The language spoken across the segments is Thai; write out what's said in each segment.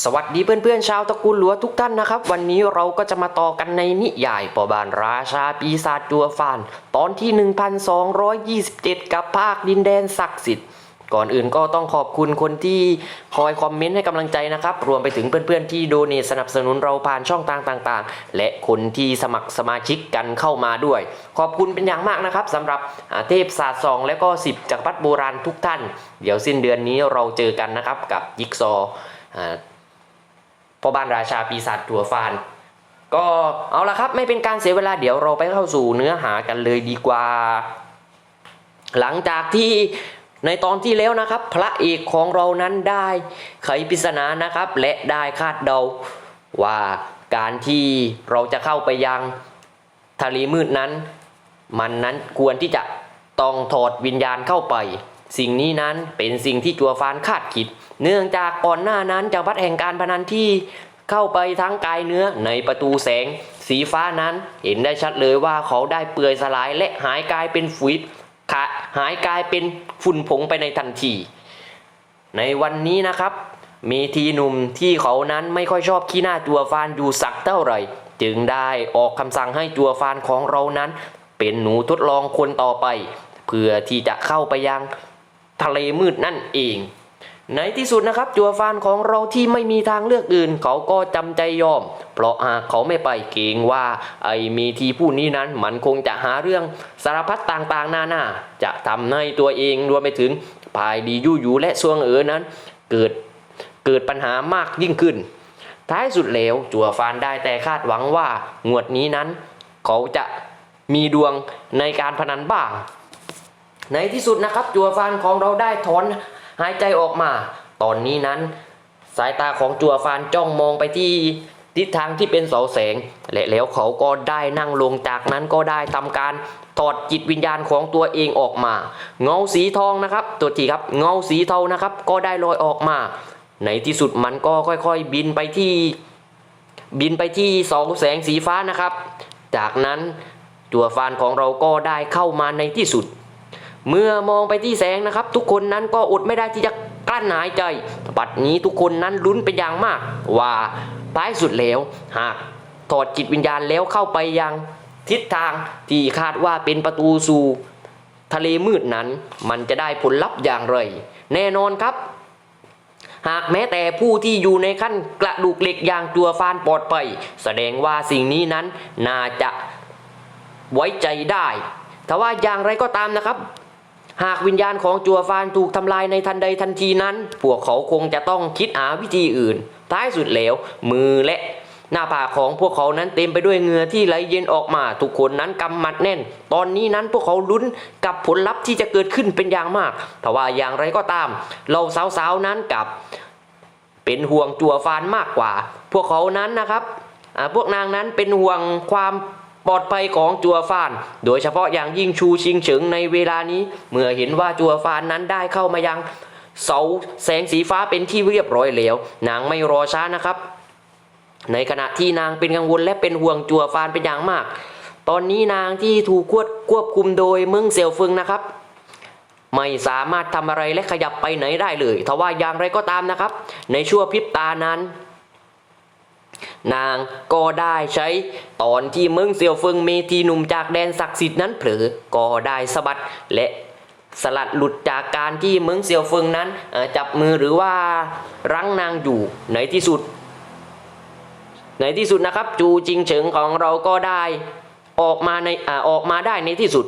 สวัสดีเพื่อนๆชาวตระกูลหลัวทุกท่านนะครับ วันนี้เราก็จะมาต่อกันในนิยายปอบานราชาปีศาจจัวฟาน ตอนที่ 1227 กับภาคดินแดนศักดิ์สิทธิ์ ก่อนอื่นก็ต้องขอบคุณคนที่คอยคอมเมนต์ให้กำลังใจนะครับ รวมไปถึงเพื่อนๆที่โดเนสนับสนุนเราผ่านช่องทางต่างๆ และคนที่สมัครสมาชิกกันเข้ามาด้วย ขอบคุณเป็นอย่างมากนะครับสำหรับเทพศาสตร์สองและก็10จักรพรรดิโบราณทุกท่าน เดี๋ยวสิ้นเดือนนี้เราเจอกันนะครับกับยิกซอ พ่อบ้านราชาปีศาจตัวฟาน ก็เอาละครับไม่เป็นการเสียเวลาเดี๋ยวเราไปเข้าสู่เนื้อหากันเลยดีกว่า หลังจากที่ในตอนที่แล้วนะครับ พระเอกของเรานั้นได้ไขปริศนานะครับ และได้คาดเดาว่าการที่เราจะเข้าไปยังทะเลมืดนั้น มันนั้นควรที่จะต้องถอดวิญญาณเข้าไป สิ่งนี้นั้นเป็นสิ่งที่จัวฟานคาดคิด เนื่องจากก่อนหน้านั้นจากวัดแห่งการพนันที่เข้าไปทั้งกายเนื้อในประตูแสง สีฟ้านั้น เห็นได้ชัดเลยว่าเขาได้เปื่อยสลายและหายกลายเป็นฝุ่นขะหายกลายเป็นฝุ่นผงไปในทันที ในวันนี้นะครับมีทีหนุ่มที่เขานั้นไม่ค่อยชอบขี้หน้าจัวฟานอยู่สักเท่าไหร่ จึงได้ออกคำสั่งให้จัวฟานของเรานั้น เป็นหนูทดลองคนต่อไป เพื่อที่จะเข้าไปยังทะเลมืดนั่นเอง ในที่สุดนะครับจัวฟานของเราที่ไม่มีทางเลือกอื่น เขาก็จำใจยอม เพราะหากเขาไม่ไปเกรงว่าไอ้มีทีผู้นี้นั้นมันคงจะหาเรื่องสารพัดต่างๆนานาจะทำให้ตัวเองรวมไปถึงภายดียู่ยูและซวงเอ๋อนั้น เกิดเกิดปัญหามากยิ่งขึ้น ท้ายสุดแล้วจัวฟานได้แต่คาดหวังว่างวดนี้นั้น เขาจะมีดวงในการพนันบ้างในที่สุดนะครับจัวฟานของเราได้ถอน หายใจออกมา ตอนนี้นั้น สายตาของจัวฟานจ้องมองไปที่ทิศทางที่เป็นเสาแสง และแล้วเขาก็ได้นั่งลงจากนั้นก็ได้ทำการถอดจิตวิญญาณของตัวเองออกมา เงาสีทองนะครับ ตัวทีครับ เงาสีเทานะครับ ก็ได้ลอยออกมา ในที่สุดมันก็ค่อยๆ บินไปที่ บินไปที่เสาแสงสีฟ้านะครับ จากนั้นจัวฟานของเราก็ได้เข้ามาในที่สุด เมื่อมองไปที่แสงนะครับ ทุกคนนั้นก็อดไม่ได้ที่จะกลั้นหายใจบัดนี้ทุกคนนั้นลุ้นเป็นอย่างมาก ว่าท้ายสุดแล้ว หากถอดจิตวิญญาณแล้วเข้าไปยังทิศทางที่คาดว่าเป็นประตูสู่ทะเลมืดนั้น มันจะได้ผลลัพธ์อย่างไร แน่นอนครับ หากแม้แต่ผู้ที่อยู่ในขั้นกระดูกเหล็กอย่างตัวฟานปลอดภัยแสดงว่าสิ่งนี้นั้นน่าจะไว้ใจได้ แต่ว่าอย่างไรก็ตามนะครับ หากวิญญาณของจัวฟานถูกทำลายในทันใดทันทีนั้น พวกเขาคงจะต้องคิดหาวิธีอื่น ท้ายสุดแล้ว มือและหน้าผากของพวกเขานั้นเต็มไปด้วยเหงื่อที่ไหลเย็นออกมา ทุกคนนั้นกำหมัดแน่น ตอนนี้นั้นพวกเขาลุ้นกับผลลัพธ์ที่จะเกิดขึ้นเป็นอย่างมากแต่ว่าอย่างไรก็ตาม เราสาวๆนั้นกับ เป็นห่วงจัวฟานมากกว่า พวกเขานั้นนะครับพวกนางนั้นเป็นห่วงความ ปลอดภัยของจัวฟาน โดยเฉพาะอย่างยิ่งชูชิงเฉิงในเวลานี้ เมื่อเห็นว่าจัวฟานนั้นได้เข้ามายังเสาแสงสีฟ้าเป็นที่เรียบร้อยแล้ว นางไม่รอช้านะครับ ในขณะที่นางเป็นกังวลและเป็นห่วงจัวฟานเป็นอย่างมาก ตอนนี้นางที่ถูกควบควบคุมโดยเมืองเซียวฟึงนะครับ ไม่สามารถทำอะไรและขยับไปไหนได้เลยทว่าอย่างไรก็ตามนะครับ ในชั่วพริบตานั้น นางก็ได้ใช้ ตอนที่เมืองเซียวเฟิงเมทีหนุ่มจากแดนศักดิ์สิทธิ์นั้นเผลอก็ได้สะบัดและสลัดหลุดจากการที่เมืองเซียวเฟิงนั้นจับมือหรือว่ารั้งนางอยู่ในที่สุด ในที่สุดนะครับ จูจิงเฉิงของเราก็ได้ออกมาในอออกมาได้ในที่สุด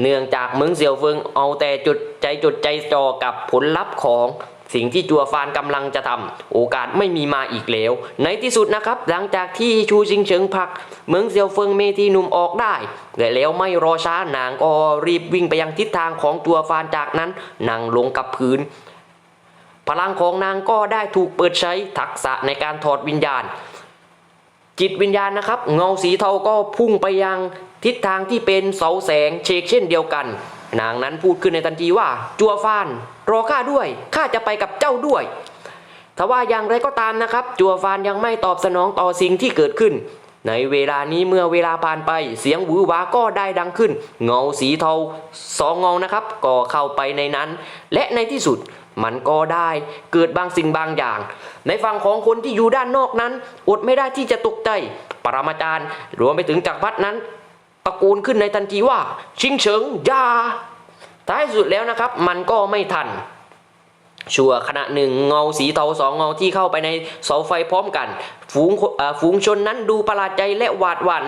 เนื่องจากเมืองเซียวเฟิงเอาแต่จุดใจจุดใจจ่อกับผลลัพธ์ของ สิ่งที่จัวฟานกำลังจะทำโอกาสไม่มีมาอีกแล้ว ในที่สุดนะครับ หลังจากที่ชูชิงเฉิงผัก เมืองเซียวเฟิงเมทีหนุ่มออกได้และแล้วไม่รอช้านางก็รีบวิ่งไปยังทิศทางของจัวฟานจากนั้นนั่งลงกับพื้นพลังของนางก็ได้ถูกเปิดใช้ทักษะในการถอดวิญญาณ จิตวิญญาณนะครับ เงาสีเทาก็พุ่งไปยังทิศทางที่เป็นเสาแสงเชกเช่นเดียวกัน นางนั้นพูดขึ้นในทันทีว่า จัวฟาน รอข้าด้วยข้าจะไปกับเจ้าด้วยทว่าอย่างไรก็ตามนะครับ จัวฟานยังไม่ตอบสนองต่อสิ่งที่เกิดขึ้น ในเวลานี้เมื่อเวลาผ่านไปเสียงหวือหวาก็ได้ดังขึ้น เงาสีเทาสองเงานะครับก็เข้าไปในนั้น และในที่สุดมันก็ได้เกิดบางสิ่งบางอย่าง ในฝั่งของคนที่อยู่ด้านนอกนั้น อดไม่ได้ที่จะตกใจ ปรมาจารย์รวมไปถึงจักรพรรดินั้น ตะโกนขึ้นในทันทีว่า ชิงเฉิงยาท้ายสุดแล้วนะครับ มันก็ไม่ทัน ชั่วขณะหนึ่งเงาสีเทาสองเงาที่เข้าไปในเสาไฟพร้อมกัน ฝูงฝูงชนนั้นดูประหลาดใจและหวาดหวัน่น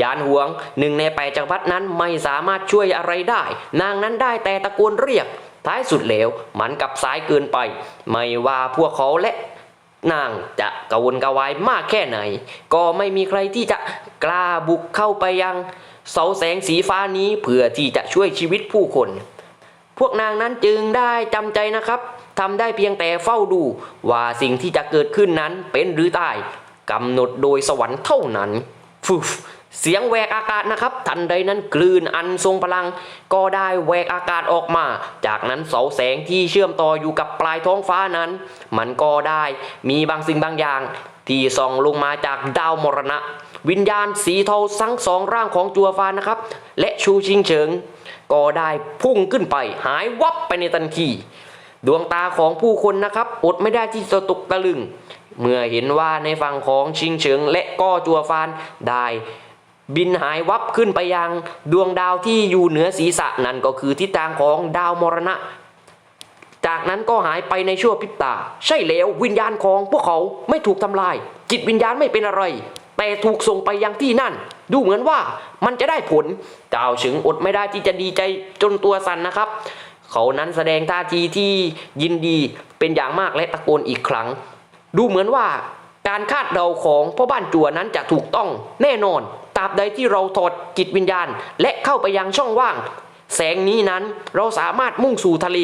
ยานห่วงหนึ่งในแปดจักรพรรดินั้นไม่สามารถช่วยอะไรได้ นางนั้นได้แต่ตะโกนเรียก ท้ายสุดแล้วมันกับสายเกินไป ไม่ว่าพวกเขาและนางจะกวนกวายมากแค่ไหน ก็ไม่มีใครที่จะกล้าบุกเข้าไปยัง เสาแสงสีฟ้านี้เพื่อที่จะช่วยชีวิตผู้คน พวกนางนั้นจึงได้จำใจนะครับทำได้เพียงแต่เฝ้าดูว่าสิ่งที่จะเกิดขึ้นนั้นเป็นหรือตายกำหนดโดยสวรรค์เท่านั้นฟูฟเสียงแหวกอากาศนะครับ ทันใดนั้นคลื่นอันทรงพลัง ก็ได้แหวกอากาศออกมา จากนั้นเสาแสงที่เชื่อมต่ออยู่กับปลายท้องฟ้านั้น มันก็ได้มีบางสิ่งบางอย่าง ที่ส่องลงมาจากดาวมรณะ วิญญาณสีเทาทั้งสองร่างของจัวฟานนะครับ และชูชิงเฉิง ก็ได้พุ่งขึ้นไป หายวับไปในทันที ดวงตาของผู้คนนะครับ อดไม่ได้ที่จะตกตะลึง เมื่อเห็นว่าในฝั่งของชิงเฉิง และก็จัวฟานได้บินหายวับขึ้นไปยังดวงดาวที่อยู่เหนือศีรษะนั่นก็คือทิศทางของดาวมรณะ จากนั้นก็หายไปในชั่วพริบตา ใช่แล้ววิญญาณของพวกเขาไม่ถูกทำลาย จิตวิญญาณไม่เป็นอะไร แต่ถูกส่งไปยังที่นั่น ดูเหมือนว่ามันจะได้ผลเจ้าฉึงอดไม่ได้ที่จะดีใจจนตัวสั่นนะครับ เขานั้นแสดงท่าทีที่ยินดีเป็นอย่างมากและตะโกนอีกครั้ง ดูเหมือนว่าการคาดเดาของพ่อบ้านจัวนั้นจะถูกต้องแน่นอนตราบใดที่เราถอดจิตวิญญาณ และเข้าไปยังช่องว่าง แสงนี้นั้นเราสามารถมุ่งสู่ทะเล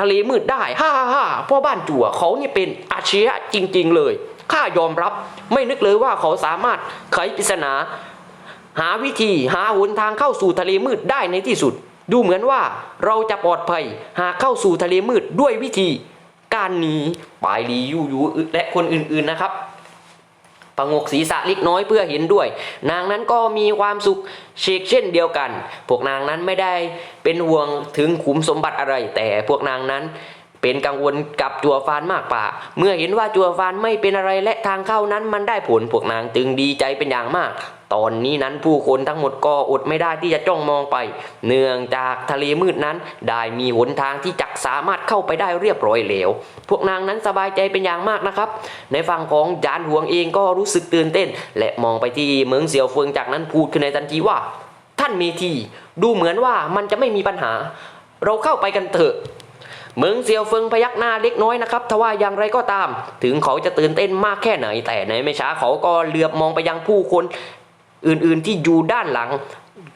ทะเลมืดได้ ฮ่าฮ่าฮ่าพ่อบ้านจั่วเขานี่เป็นอาชีพจริง ๆ เลย ข้ายอมรับ ไม่นึกเลยว่าเขาสามารถไขปริศนา หาวิธีหาหนทางเข้าสู่ทะเลมืดได้ในที่สุด ดูเหมือนว่าเราจะปลอดภัยหากเข้าสู่ทะเลมืดด้วยวิธี การหนีปายลียูยูและคนอื่นๆนะครับประงกศีรษะเล็กน้อยเพื่อเห็นด้วย นางนั้นก็มีความสุขเชกเช่นเดียวกัน พวกนางนั้นไม่ได้เป็นห่วงถึงขุมสมบัติอะไร แต่พวกนางนั้น เป็นกังวลกับจัวฟานมากกว่า เมื่อเห็นว่าจัวฟานไม่เป็นอะไรและทางเข้านั้นมันได้ผลพวกนางจึงดีใจเป็นอย่างมาก ตอนนี้นั้นผู้คนทั้งหมดก็อดไม่ได้ที่จะจ้องมองไป เนื่องจากทะเลมืดนั้น ได้มีหนทางที่จักสามารถเข้าไปได้เรียบร้อยแล้ว พวกนางนั้นสบายใจเป็นอย่างมากนะครับ ในฝั่งของจานหวงเองก็รู้สึกตื่นเต้น และมองไปที่เหมืองเสี่ยวเฟิงจากนั้นพูดขึ้นในทันทีว่า ท่านเมทีดูเหมือนว่ามันจะไม่มีปัญหา เราเข้าไปกันเถอะ เมืองเซียวเฟิงพยักหน้าเล็กน้อยนะครับทว่าอย่างไรก็ตาม ถึงเขาจะตื่นเต้นมากแค่ไหน แต่ในไม่ช้าเขาก็เหลือบมองไปยังผู้คนอื่นๆที่อยู่ด้านหลัง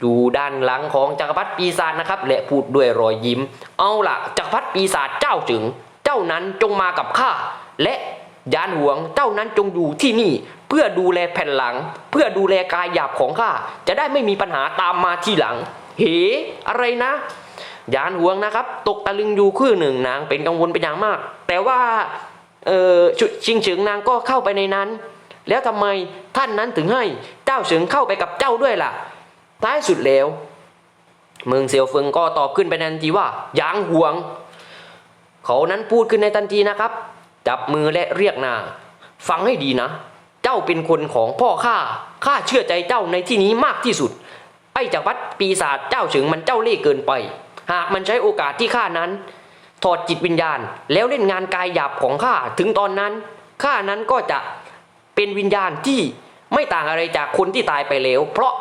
อยู่ด้านหลังของจักรพรรดิปีศาจนะครับ และพูดด้วยรอยยิ้ม เอาล่ะจักรพรรดิปีศาจเจ้าจึง เจ้านั้นจงมากับข้าและยานหวงเจ้านั้นจงอยู่ที่นี่ เพื่อดูแลแผ่นหลัง เพื่อดูแลกายหยาบของข้าจะได้ไม่มีปัญหาตามมาทีหลังเฮอะไรนะ ยานห่วงนะครับ ตกตะลึงอยู่ครู่หนึ่งนางเป็นกังวลเป็นอย่างมาก แต่ว่าเออช,ชิงเฉิงนางก็เข้าไปในนั้น แล้วทำไมท่านนั้นถึงให้เจ้าเฉิงเข้าไปกับเจ้าด้วยล่ะ ท้ายสุดแล้วเมืองเซียวเฟิงก็ตอบขึ้นไปในทันทีว่ายางห่วง เขานั้นพูดขึ้นในทันทีนะครับ จับมือและเรียกนางฟังให้ดีนะ เจ้าเป็นคนของพ่อข้าข้าเชื่อใจเจ้าในที่นี้มากที่สุด ไอ้จักรพรรดิปีศาจเจ้าเฉิงมันเจ้าเล่ห์เกินไป หากมันใช้โอกาสที่ข้านั้น ถอดจิตวิญญาณ แล้วเล่นงานกายหยาบของข้าถึงตอนนั้นข้านั้นก็จะเป็นวิญญาณที่ไม่ต่างอะไรจากคนที่ตายไปแล้ว เพราะ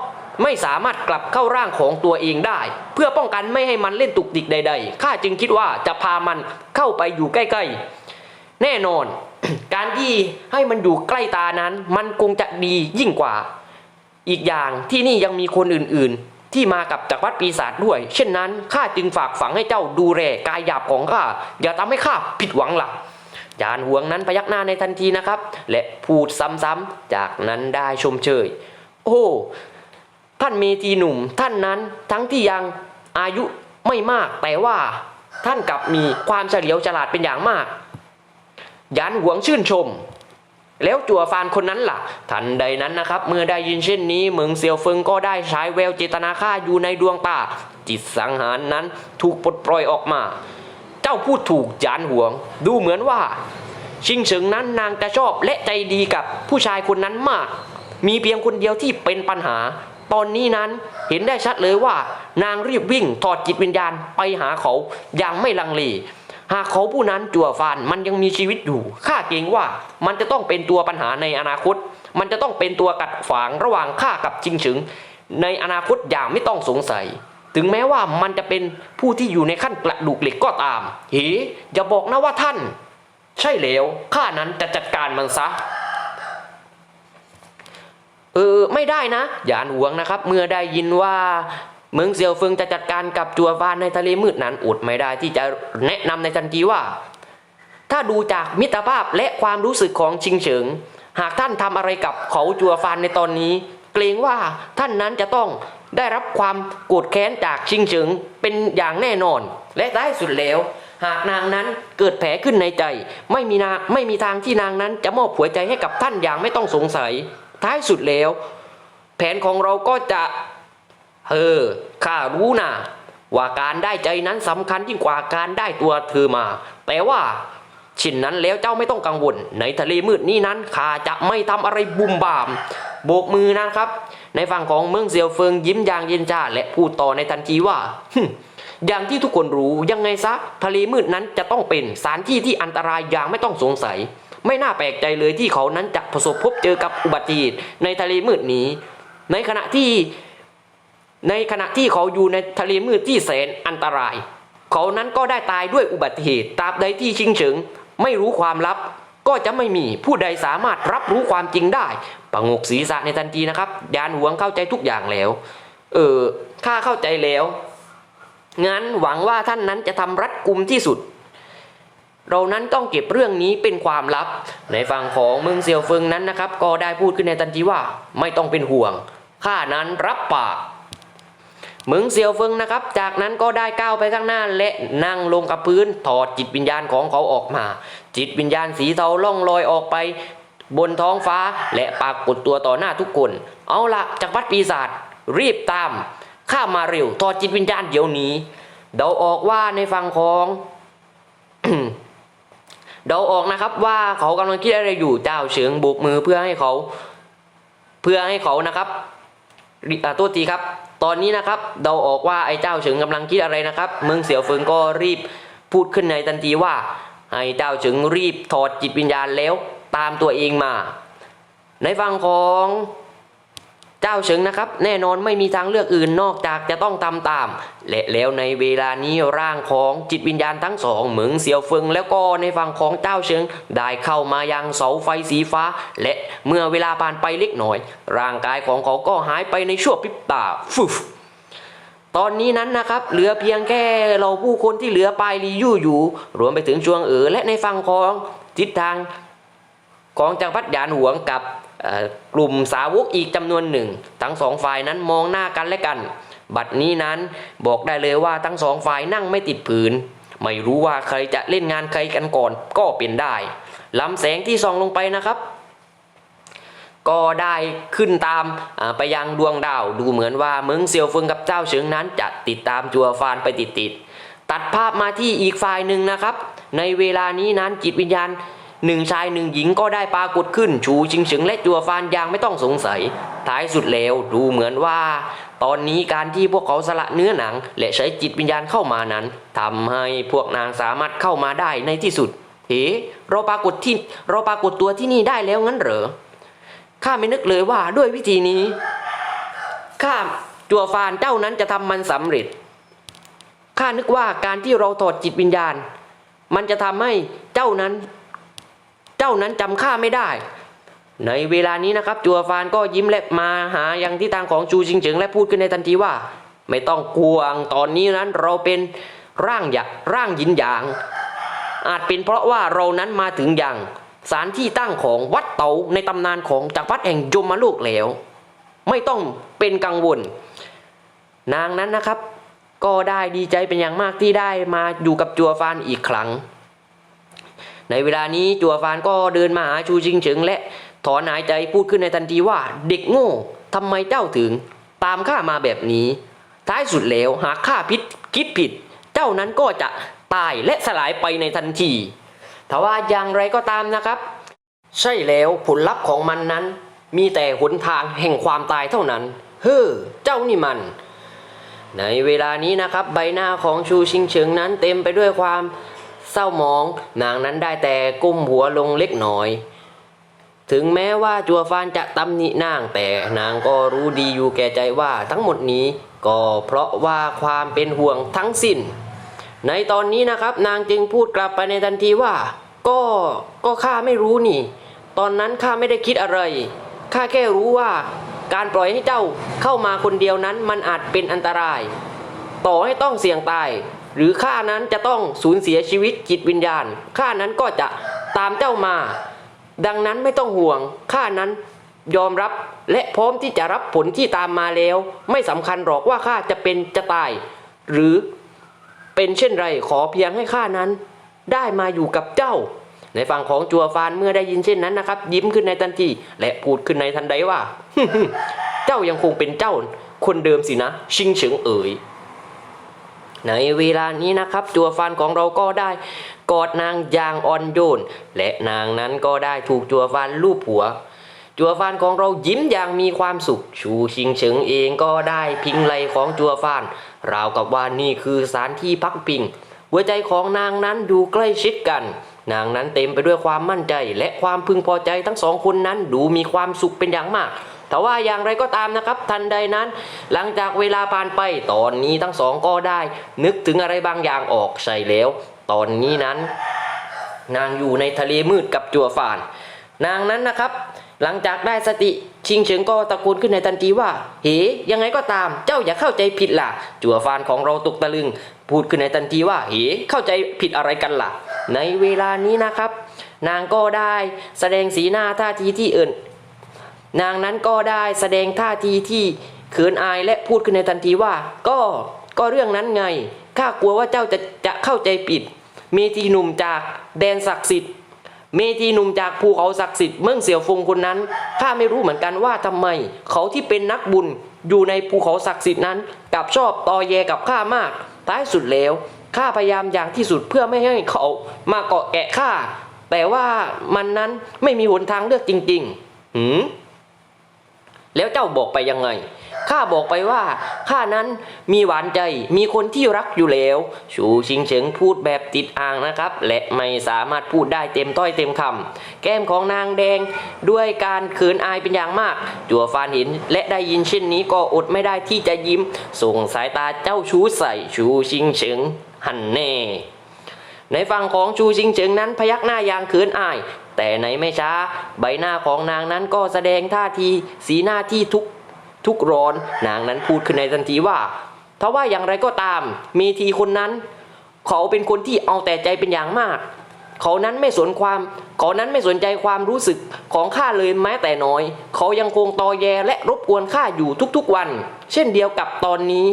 ไม่สามารถกลับเข้าร่างของตัวเองได้ เพื่อป้องกันไม่ให้มันเล่นตุกติกใด ๆข้าจึงคิดว่าจะพามันเข้าไปอยู่ใกล้ๆ แน่นอน การที่ให้มันอยู่ใกล้ตานั้น มันคงจะดียิ่งกว่า อีกอย่างที่นี่ยังมีคนอื่นๆ ที่มากับจักรพรรดิปีศาจด้วย เช่นนั้นข้าจึงฝากฝังให้เจ้าดูแลกายหยาบของข้าอย่าทำให้ข้าผิดหวังหลักยานห่วงนั้นพยักหน้าในทันทีนะครับ และพูดซ้ำๆจากนั้นได้ชมเชย โอ้ท่านเมธีหนุ่มท่านนั้นทั้งที่ยังอายุไม่มากแต่ว่าท่านกลับมีความเฉลียวฉลาดเป็นอย่างมากยานหวงชื่นชม แล้วจัวฟานคนนั้นล่ะ ทันใดนั้นนะครับ เมื่อได้ยินเช่นนี้เมืองเซียวเฟิงก็ได้ฉายแววเจตนาฆ่าอยู่ในดวงตาจิตสังหารนั้นถูกปลดปล่อยออกมา เจ้าพูดถูกจานห่วง ดูเหมือนว่า ชิงเฉิงนั้นนางจะชอบและใจดีกับผู้ชายคนนั้นมาก มีเพียงคนเดียวที่เป็นปัญหา ตอนนี้นั้นเห็นได้ชัดเลยว่า นางรีบวิ่งถอดจิตวิญญาณไปหาเขาอย่างไม่ลังเล หากเขาผู้นั้นจั่วฟานมันยังมีชีวิตอยู่ข้าเกรงว่ามันจะต้องเป็นตัวปัญหาในอนาคต มันจะต้องเป็นตัวกัดขวางระหว่างข้ากับชิงเฉิงในอนาคตอย่างไม่ต้องสงสัย ถึงแม้ว่ามันจะเป็นผู้ที่อยู่ในขั้นกระดูกเหล็กก็ตามเฮอย่าบอกนะว่าท่าน ใช่แล้วข้านั้นจะจัดการมันซะเออไม่ได้นะอย่าหวงนะครับ เมื่อได้ยินว่า เมืองเซียวเฟิงจะจัดการกับจัวฟานในทะเลมืดนั้นอดไม่ได้ที่จะแนะนำในทันทีว่า ถ้าดูจากมิตรภาพและความรู้สึกของชิงเฉิง หากท่านทำอะไรกับเขาจัวฟานในตอนนี้ เกรงว่าท่านนั้นจะต้องได้รับความโกรธแค้นจากชิงเฉิงเป็นอย่างแน่นอน และท้ายสุดแล้ว หากนางนั้นเกิดแผลขึ้นในใจ ไม่มีนาไม่มีทางที่นางนั้นจะมอบหัวใจให้กับท่านอย่างไม่ต้องสงสัย ท้ายสุดแล้ว แผนของเราก็จะ เออข้ารู้นะว่าการได้ใจนั้นสำคัญยิ่งกว่าการได้ตัวเธอมา แต่ว่าชิ้นนั้นแล้วเจ้าไม่ต้องกังวล ในทะเลมืดนี้นั้นข้าจะไม่ทำอะไรบุ่มบาม โบกมือนะครับ ในฝั่งของเมืองเซียวเฟิงยิ้มอย่างเย็นชาและพูดต่อในทันทีว่าอย่างที่ทุกคนรู้ยังไงซะทะเลมืดนั้นจะต้องเป็นสถานที่ที่อันตรายอย่างไม่ต้องสงสัย ไม่น่าแปลกใจเลยที่เขานั้นจะประสบพบเจอกับอุบัติเหตุในทะเลมืดนี้ ในขณะที่ ในขณะที่เขาอยู่ในทะเลมืดที่แสนอันตราย เขานั้นก็ได้ตายด้วยอุบัติเหตุตราบใดที่ชิงเฉิง ไม่รู้ความลับ ก็จะไม่มีผู้ใดสามารถรับรู้ความจริงได้ปะงกศีรษะในทันทีนะครับ ยานหวงเข้าใจทุกอย่างแล้ว เออข้าเข้าใจแล้วงั้นหวังว่าท่านนั้นจะทำรัดกุมที่สุด เรานั้นต้องเก็บเรื่องนี้เป็นความลับ ในฝั่งของเมืองเซียวเฟิงนั้นนะครับ ก็ได้พูดขึ้นในทันทีว่า ไม่ต้องเป็นห่วงข้านั้นรับปาก มืองเซียวเฟิงนะครับ จากนั้นก็ได้ก้าวไปข้างหน้าและนั่งลงกับพื้นถอดจิตวิญญาณของเขาออกมา จิตวิญญาณสีเทาล่องลอยออกไป บนท้องฟ้าและปรากฏตัวต่อหน้าทุกคน เอาละจากวัดปีศาจรีบตาม ข้ามาเร็วถอดจิตวิญญาณเดี๋ยวนี้ เดาออกว่าในฝั่งของเดาออกนะครับว่าเขากำลังคิดอะไรอยู่เจ้าเฉิงโบกมือเพื่อให้เขา เพื่อให้เขานะครับตัวทีครับ ตอนนี้นะครับเดาออกว่าไอ้เจ้าเฉิงกำลังคิดอะไรนะครับเมืองเสี่ยวเฟิงก็รีบพูดขึ้นในทันทีว่าไอ้เจ้าเฉิงรีบถอดจิตวิญญาณแล้วตามตัวเองมา ในฝั่งของ เจ้าเฉิงนะครับ แน่นอนไม่มีทางเลือกอื่นนอกจากจะต้องทำตาม และแล้วในเวลานี้ร่างของจิตวิญญาณทั้งสองเหมืองเสียวเฟิงแล้วก็ในฝั่งของเจ้าเฉิงได้เข้ามายังเสาไฟสีฟ้า และเมื่อเวลาผ่านไปเล็กน้อย ร่างกายของเขาก็หายไปในชั่วพริบตาฟุบตอนนี้นั้นนะครับเหลือเพียงแค่เราผู้คนที่เหลือปลายลียู่อยู่ รวมไปถึงชวงเอ๋อและในฝั่งของทิศทางของจักรพรรดิหยานหวงกับ กลุ่มสาวกอีกจำนวนหนึ่ง ทั้งสองฝ่ายนั้นมองหน้ากันและกัน บัดนี้นั้นบอกได้เลยว่าทั้งสองฝ่ายนั่งไม่ติดผืน ไม่รู้ว่าใครจะเล่นงานใครกันก่อนก็เป็นได้ลำแสงที่ส่องลงไปนะครับ ก็ได้ขึ้นตามไปยังดวงดาว ดูเหมือนว่าเมืองเซียวเฟิงกับเจ้าเฉิงนั้นจะติดตามจัวฟานไปติดๆตัดภาพมาที่อีกฝ่ายหนึ่งนะครับ ในเวลานี้นั้นจิตวิญญาณ หนึ่งชายหนึ่งหญิงก็ได้ปรากฏขึ้นชูชิงเฉิงและจัวฟานยางไม่ต้องสงสัย ท้ายสุดแล้วดูเหมือนว่า ตอนนี้การที่พวกเขาสละเนื้อหนัง และใช้จิตวิญญาณเข้ามานั้นทำให้พวกนางสามารถเข้ามาได้ในที่สุดเฮ้เราปรากฏที่เราปรากฏตัวที่นี่ได้แล้วงั้นเหรอข้าไม่นึกเลยว่าด้วยวิธีนี้ข้าจัวฟานเจ้านั้นจะทำมันสำเร็จข้านึกว่าการที่เราถอดจิตวิญญาณ มันจะทำให้เจ้านั้น จ้านั้นจำข้าไม่ได้ ในเวลานี้นะครับ จัวฟานก็ยิ้มและมาหายังที่ทางของชูชิงเฉิงและพูดขึ้นในทันทีว่า ไม่ต้องกลัวงตอนนี้นั้นเราเป็นร่างหยะร่างหยินหยาง อาจเป็นเพราะว่าเรานั้นมาถึงอย่างสถารที่ตั้งของวัดเต๋าในตำนานของจักรพรรดิแห่งยมโลกแล้ว ไม่ต้องเป็นกังวล นางนั้นนะครับ ก็ได้ดีใจเป็นอย่างมากที่ได้มาอยู่กับจัวฟานอีกครั้ง ในเวลานี้จัวฟานก็เดินมาหาชูชิงเฉิงและถอนหายใจพูดขึ้นในทันทีว่า เด็กโง่ทำไมเจ้าถึง ตามข้ามาแบบนี้ ท้ายสุดแล้วหากข้าผิดคิดผิด เจ้านั้นก็จะตายและสลายไปในทันทีแต่ว่าอย่างไรก็ตามนะครับ ใช่แล้วผลลัพธ์ของมันนั้น มีแต่หนทางแห่งความตายเท่านั้น เฮ้อเจ้านี่มัน ในเวลานี้นะครับ ใบหน้าของชูชิงเฉิงนั้นเต็มไปด้วยความ เศร้ามอง นางนั้นได้แต่ก้มหัวลงเล็กน้อย ถึงแม้ว่าจัวฟานจะตำหนินางแต่นางก็รู้ดีอยู่แก่ใจว่าทั้งหมดนี้ก็เพราะว่าความเป็นห่วงทั้งสิ้น ในตอนนี้นะครับนางจึงพูดกลับไปในทันทีว่า ก็ก็ข้าไม่รู้นี่ ตอนนั้นข้าไม่ได้คิดอะไรข้าแค่รู้ว่าการปล่อยให้เจ้าเข้ามาคนเดียวนั้นมันอาจเป็นอันตราย ต่อให้ต้องเสี่ยงตาย หรือข้านั้นจะต้องสูญเสียชีวิตจิตวิญญาณข้านั้นก็จะตามเจ้ามา ดังนั้นไม่ต้องห่วงข้านั้นยอมรับและพร้อมที่จะรับผลที่ตามมาแล้ว ไม่สำคัญหรอกว่าข้าจะเป็นจะตาย หรือเป็นเช่นไรขอเพียงให้ข้านั้น ได้มาอยู่กับเจ้า ในฝั่งของจัวฟานเมื่อได้ยินเช่นนั้นนะครับ ยิ้มขึ้นในทันทีและพูดขึ้นในทันใดว่า เจ้ายังคงเป็นเจ้าคนเดิมสินะ ชิงเฉิงเอ๋ย ในเวลานี้นะครับจัวฟันของเราก็ได้กอดนางอย่างอ่อนโยนและนางนั้นก็ได้ถูกจัวฟันลูบหัว จัวฟันของเรายิ้มอย่างมีความสุข ชูชิงเฉิงเองก็ได้พิงไหลของจัวฟันราวกับว่านี่คือสถานที่พักพิง หัวใจของนางนั้นดูใกล้ชิดกัน นางนั้นเต็มไปด้วยความมั่นใจและความพึงพอใจทั้งสองคนนั้นดูมีความสุขเป็นอย่างมาก แต่ว่าอย่างไรก็ตามนะครับ ทันใดนั้น หลังจากเวลาผ่านไปตอนนี้ทั้งสองก็ได้ นึกถึงอะไรบางอย่างออกใช่แล้ว ตอนนี้นั้น นางอยู่ในทะเลมืดกับจัวฟาน นางนั้นนะครับ หลังจากได้สติชิงเฉิงก็ตะโกนขึ้นในทันทีว่า เฮยังไงก็ตาม เจ้าอย่าเข้าใจผิดล่ะ จัวฟานของเราตกตะลึง พูดขึ้นในทันทีว่า เฮเข้าใจผิดอะไรกันล่ะ ในเวลานี้นะครับ นางก็ได้แสดงสีหน้าท่าทีที่เอื่น นางนั้นก็ได้แสดงท่าทีที่เขินอายและพูดขึ้นในทันทีว่า ก็ก็เรื่องนั้นไงข้ากลัวว่าเจ้าจะจะเข้าใจผิด เมธีหนุ่มจากแดนศักดิ์สิทธิ์ เมธีหนุ่มจากภูเขาศักดิ์สิทธิ์เมืองเสี่ยวฟงคนนั้นข้าไม่รู้เหมือนกันว่าทำไม เขาที่เป็นนักบุญอยู่ในภูเขาศักดิ์สิทธิ์นั้นกลับชอบตอแยกับข้ามากท้ายสุดแล้วข้าพยายามอย่างที่สุดเพื่อไม่ให้เขามาเกาะแกะข้าแต่ว่ามันนั้นไม่มีหนทางเลือกจริง ๆ หืม แล้วเจ้าบอกไปยังไง ข้าบอกไปว่า ข้านั้นมีหวานใจ มีคนที่รักอยู่แล้ว ชูชิงเฉิงพูดแบบติดอ่างนะครับ และไม่สามารถพูดได้เต็มต้อยเต็มคำ แก้มของนางแดงด้วยการเขินอายเป็นอย่างมาก จัวฟานเห็นและได้ยินเช่นนี้ก็อดไม่ได้ที่จะยิ้ม ส่งสายตาเจ้าชู้ใส่ ชูชิงเฉิงหันแน่ในฝั่งของชูชิงเฉิงนั้นพยักหน้าอย่างเขินอาย แต่ในไม่ช้า ใบหน้าของนางนั้นก็แสดงท่าทีสีหน้าที่ทุกทุกร้อน นางนั้นพูดขึ้นในทันทีว่าถ้าว่าอย่างไรก็ตามมีทีคนนั้น เขาเป็นคนที่เอาแต่ใจเป็นอย่างมาก เขานั้นไม่สนความ เขานั้นไม่สนใจความรู้สึกของข้าเลยแม้แต่น้อย เขายังคงตอแยและรบกวนข้าอยู่ทุกๆวัน เช่นเดียวกับตอนนี้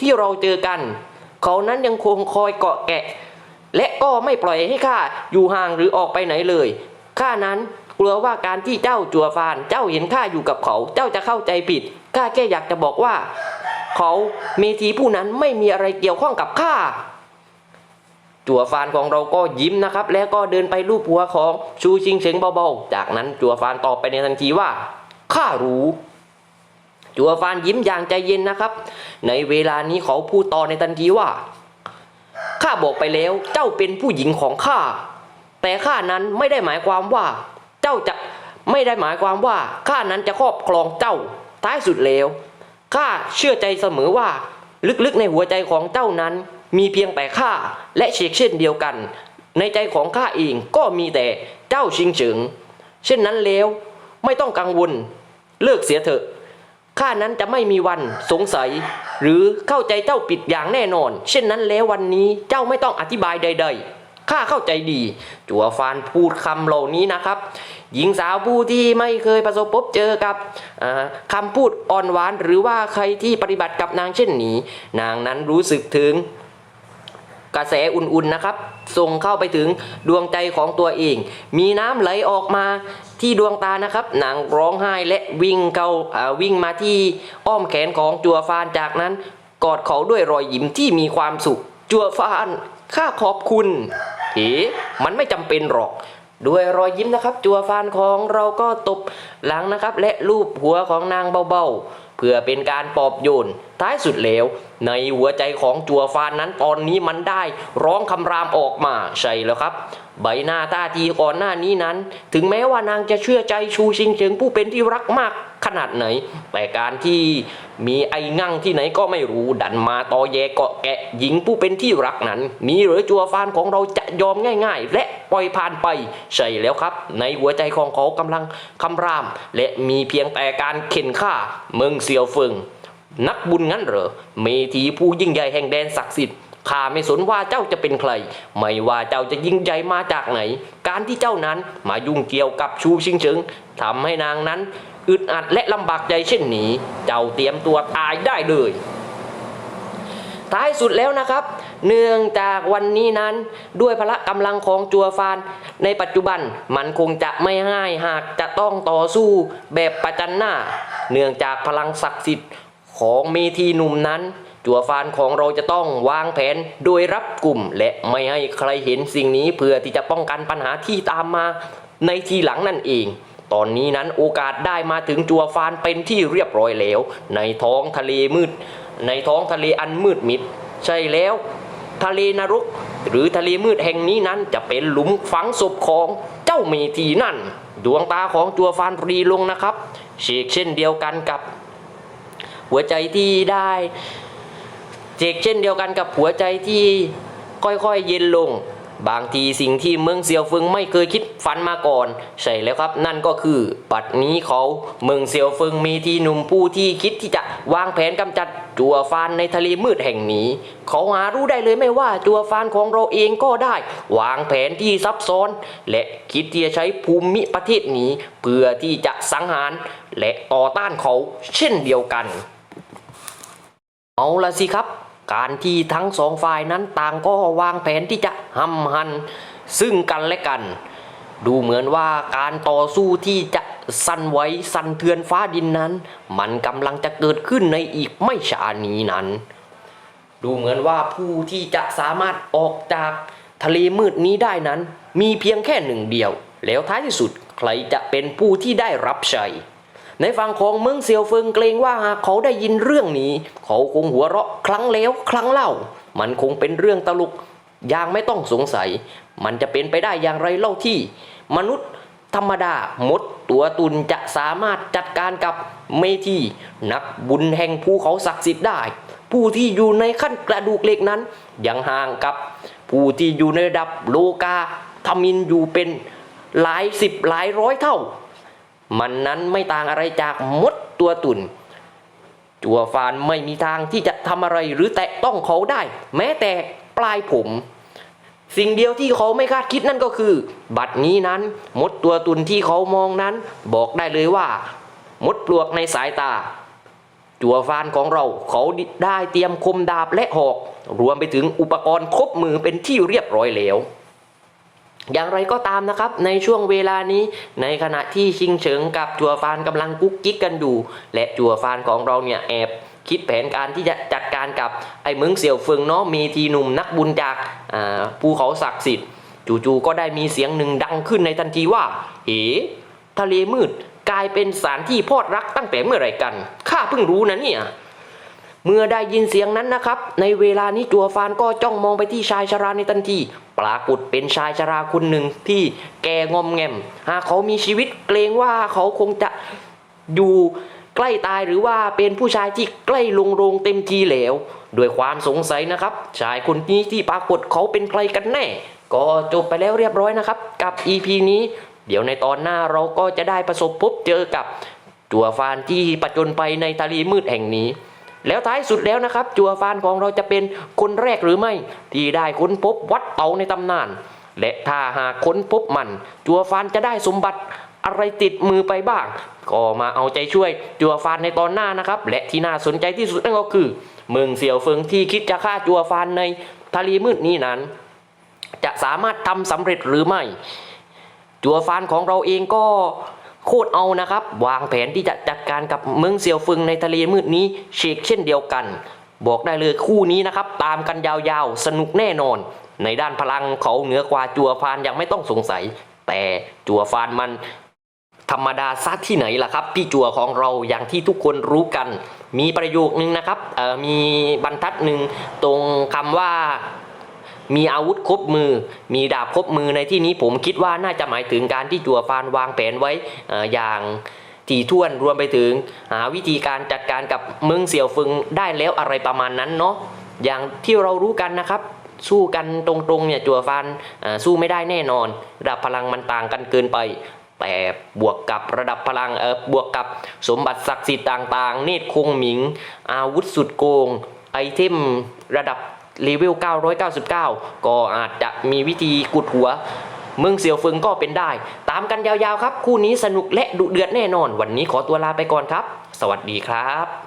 ที่เราเจอกัน เขานั้นยังคงคอยเกาะแกะ และก็ไม่ปล่อยให้ข้าอยู่ห่างหรือออกไปไหนเลย ข้านั้นกลัวว่าการที่เจ้าจัวฟานเจ้าเห็นข้าอยู่กับเขา เจ้าจะเข้าใจผิดข้าแค่อยากจะบอกว่า เขาเมธีผู้นั้นไม่มีอะไรเกี่ยวข้องกับข้าจัวฟานของเราก็ยิ้มนะครับ แล้วก็เดินไปลูบหัวของชูชิงเฉิงเบาๆ จากนั้นจัวฟานตอบไปในทันทีว่าข้ารู้ จัวฟานยิ้มอย่างใจเย็นนะครับ ในเวลานี้เขาพูดต่อในทันทีว่าข้าบอกไปแล้วเจ้าเป็นผู้หญิงของข้า แต่ข้านั้นไม่ได้หมายความว่า เจ้าจะไม่ได้หมายความว่าข้านั้นจะครอบครองเจ้า ท้ายสุดแล้วข้าเชื่อใจเสมอว่า ลึกๆในหัวใจของเจ้านั้น มีเพียงแต่ข้าและเชกเช่นเดียวกัน ในใจของข้าเองก็มีแต่เจ้าชิงเฉิงเช่นนั้นแล้วไม่ต้องกังวล เลิกเสียเถอะข้านั้นจะไม่มีวันสงสัย หรือเข้าใจเจ้าผิดอย่างแน่นอน เช่นนั้นแล้ววันนี้เจ้าไม่ต้องอธิบายใด ๆ ข้าเข้าใจดี จัวฟานพูดคำเหล่านี้นะครับ หญิงสาวผู้ที่ไม่เคยประสบพบเจอกับอ่าคำพูดอ่อนหวานหรือว่าใครที่ปฏิบัติกับนางเช่นนี้ นางนั้นรู้สึกถึงกระแสอุ่นๆนะครับ ส่งเข้าไปถึงดวงใจของตัวเอง มีน้ำไหลออกมาที่ดวงตานะครับนางร้องไห้และวิ่งเข้าวิ่งมาที่อ้อมแขนของจัวฟานจากนั้น กอดเขาด้วยรอยยิ้มที่มีความสุข จัวฟานข้าขอบคุณ เอ๋มันไม่จำเป็นหรอก ด้วยรอยยิ้มนะครับ จัวฟานของเราก็ตบหลังนะครับ และลูบหัวของนางเบาๆ เพื่อเป็นการปลอบโยน ท้ายสุดแล้ว ในหัวใจของจัวฟานนั้นตอนนี้มันได้ร้องคำรามออกมาใช่แล้วครับ ใบหน้าท่าทีก่อนหน้านี้นั้น ถึงแม้ว่านางจะเชื่อใจชูชิงเฉิงผู้เป็นที่รักมาก ขนาดไหน แต่การที่มีไอ้งั่งที่ไหนก็ไม่รู้ดันมาตอแยเกาะแกะหญิงผู้เป็นที่รักนั้น มีหรือจัวฟานของเราจะยอมง่าย ๆ และปล่อยผ่านไปใช่แล้วครับ ในหัวใจของเขากำลังคำราม และมีเพียงแต่การเข็นฆ่าเมืองเซียวเฟิงนักบุญงั้นเหรอเมธีผู้ยิ่งใหญ่แห่งแดนศักดิ์สิทธิ์ข้าไม่สนว่าเจ้าจะเป็นใคร ไม่ว่าเจ้าจะยิ่งใหญ่มาจากไหน การที่เจ้านั้นมายุ่งเกี่ยวกับชูชิงเฉิงทำให้นางนั้น อึดอัดและลำบากใจเช่นนี้ เจ้าเตรียมตัวตายได้เลย ท้ายสุดแล้วนะครับ เนื่องจากวันนี้นั้นด้วยพละกำลังของจัวฟาน ในปัจจุบันมันคงจะไม่ง่ายหากจะต้องต่อสู้แบบประจันหน้า เนื่องจากพลังศักดิ์สิทธิ์ของเมทีหนุ่มนั้นจัวฟานของเราจะต้องวางแผนโดยรับกลุ่ม และไม่ให้ใครเห็นสิ่งนี้เพื่อที่จะป้องกันปัญหาที่ตามมาในทีหลังนั่นเอง ตอนนี้นั้นโอกาสได้มาถึงจัวฟานเป็นที่เรียบร้อยแล้ว ในท้องทะเลมืด ในท้องทะเลอันมืดมิด ใช่แล้ว ทะเลนรก หรือทะเลมืดแห่งนี้นั้นจะเป็นหลุมฝังศพของเจ้าเมทีนั่น ดวงตาของจัวฟานรีลงนะครับเชกเช่นเดียวกันกับ หัวใจที่ได้เชกเช่นเดียวกันกับหัวใจที่ค่อยๆเย็นลง บางทีสิ่งที่เมืองเซียวฟึงไม่เคยคิดฝันมาก่อน ใช่แล้วครับ นั่นก็คือปัดนี้เขาเมืองเซียวฟึงมีทีหนุ่มผู้ที่คิดที่จะวางแผนกำจัดจัวฟานในทะเลมืดแห่งนี้ เขาหารู้ได้เลยไม่ว่าจัวฟานของเราเองก็ได้ วางแผนที่ซับซ้อน และคิดที่จะใช้ภูมิประเทศนี้ เพื่อที่จะสังหาร และต่อต้านเขาเช่นเดียวกัน เอาละสิครับ การที่ทั้งสองฝ่ายนั้นต่างก็วางแผนที่จะห้ำหันซึ่งกันและกัน ดูเหมือนว่าการต่อสู้ที่จะสั่นไหวสั่นเทือนฟ้าดินนั้น มันกำลังจะเกิดขึ้นในอีกไม่ช้านี้นั้น ดูเหมือนว่าผู้ที่จะสามารถออกจากทะเลมืดนี้ได้นั้น มีเพียงแค่หนึ่งเดียว แล้วท้ายที่สุดใครจะเป็นผู้ที่ได้รับชัย ในฝั่งของเมืองเซียวเฟิงเกรงว่าหากเขาได้ยินเรื่องนี้ เขาคงหัวเราะครั้งแล้วครั้งเล่า มันคงเป็นเรื่องตลกอย่างไม่ต้องสงสัย มันจะเป็นไปได้อย่างไรเล่าที่ มนุษย์ธรรมดามดตัวตุนจะสามารถจัดการกับเมทีนักบุญแห่งภูเขาศักดิ์สิทธิ์ได้ ผู้ที่อยู่ในขั้นกระดูกเหล็กนั้นยังห่างกับ ผู้ที่อยู่ในระดับโลกาทมินอยู่เป็นหลายสิบหลายร้อยเท่า มันนั้นไม่ต่างอะไรจากมดตัวตุ่น จัวฟานไม่มีทางที่จะทำอะไรหรือแตะต้องเขาได้ แม้แต่ปลายผม สิ่งเดียวที่เขาไม่คาดคิดนั่นก็คือ บัดนี้นั้น มดตัวตุนที่เขามองนั้น บอกได้เลยว่า มดปลวกในสายตา จัวฟานของเราเขาได้เตรียมคมดาบและหอก รวมไปถึงอุปกรณ์ครบมือเป็นที่เรียบร้อยแล้ว อย่างไรก็ตามนะครับ ในช่วงเวลานี้ ในขณะที่ชิงเฉิงกับจัวฟานกำลังกุ๊กกิ๊กกันอยู่ และจัวฟานของเราเนี่ยแอบคิดแผนการที่จะจัดการกับไอ้เมืองเสี่ยวเฟิงเนาะมีทีหนุ่มนักบุญจากภูเขาศักดิ์สิทธิ์จู่ๆก็ได้มีเสียงหนึ่งดังขึ้นในทันทีว่า เอ๋ทะเลมืดกลายเป็นสานที่พอดรักตั้งแต่เมื่อไหร่กันข้าเพิ่งรู้นะเนี่ย เมื่อได้ยินเสียงนั้นนะครับ ในเวลานี้จัวฟานก็จ้องมองไปที่ชายชราในทันทีปรากฏเป็นชายชราคนหนึ่งที่แกงอมแงม หากเขามีชีวิตเกรงว่าเขาคงจะอยู่ใกล้ตายหรือว่าเป็นผู้ชายที่ใกล้ลงโรงเต็มทีแล้วด้วยความสงสัยนะครับ ชายคนนี้ที่ปรากฏเขาเป็นใครกันแน่ ก็จบไปแล้วเรียบร้อยนะครับ กับ EP นี้ เดี๋ยวในตอนหน้าเราก็จะได้ประสบพบเจอกับจัวฟานที่ประจนไปในทะเลมืดแห่งนี้ แล้วท้ายสุดแล้วนะครับ จัวฟานของเราจะเป็นคนแรกหรือไม่ ที่ได้ค้นพบวัดเตาในตำนาน และถ้าหากค้นพบมัน จัวฟานจะได้สมบัติอะไรติดมือไปบ้าง ก็มาเอาใจช่วยจัวฟานในตอนหน้านะครับ และที่น่าสนใจที่สุดนั่นก็คือเมืองเสี่ยวเฟิงที่คิดจะฆ่าจัวฟานในทะเลมืดนี้นั้น จะสามารถทำสำเร็จหรือไม่ จัวฟานของเราเองก็ โคตรเอานะครับ วางแผนที่จะจัดการกับเมืองเซียวฟึงในทะเลมืดนี้เชกเช่นเดียวกัน บอกได้เลยคู่นี้นะครับ ตามกันยาวๆ สนุกแน่นอน ในด้านพลังเขาเหนือกว่าจัวฟานยังไม่ต้องสงสัย แต่จัวฟานมัน ธรรมดาซักที่ไหนล่ะครับ พี่จัวของเราอย่างที่ทุกคนรู้กัน มีประโยคนึงนะครับมีบรรทัดหนึ่งตรงคำว่า มีอาวุธครบมือ มีดาบครบมือในที่นี้ผมคิดว่าน่าจะหมายถึงการที่จัวฟานวางแผนไว้อย่างถี่ถ้วนรวมไปถึงหาวิธีการจัดการกับเมืองเสี่ยวฟึงได้แล้วอะไรประมาณนั้นเนาะอย่างที่เรารู้กันนะครับ สู้กันตรงๆเนี่ยจัวฟานสู้ไม่ได้แน่นอนระดับพลังมันต่างกันเกินไป แต่บวกกับระดับพลังเออบวกกับสมบัติศักดิ์สิทธิ์ต่างๆ เนตรคงหมิง อาวุธสุดโกง ไอเทมระดับ เลเวล 999 ก็อาจจะมีวิธีกุดหัวเมืองเสียวเฟิงก็เป็นได้ ตามกันยาวๆครับ คู่นี้สนุกและดุเดือดแน่นอน วันนี้ขอตัวลาไปก่อนครับ สวัสดีครับ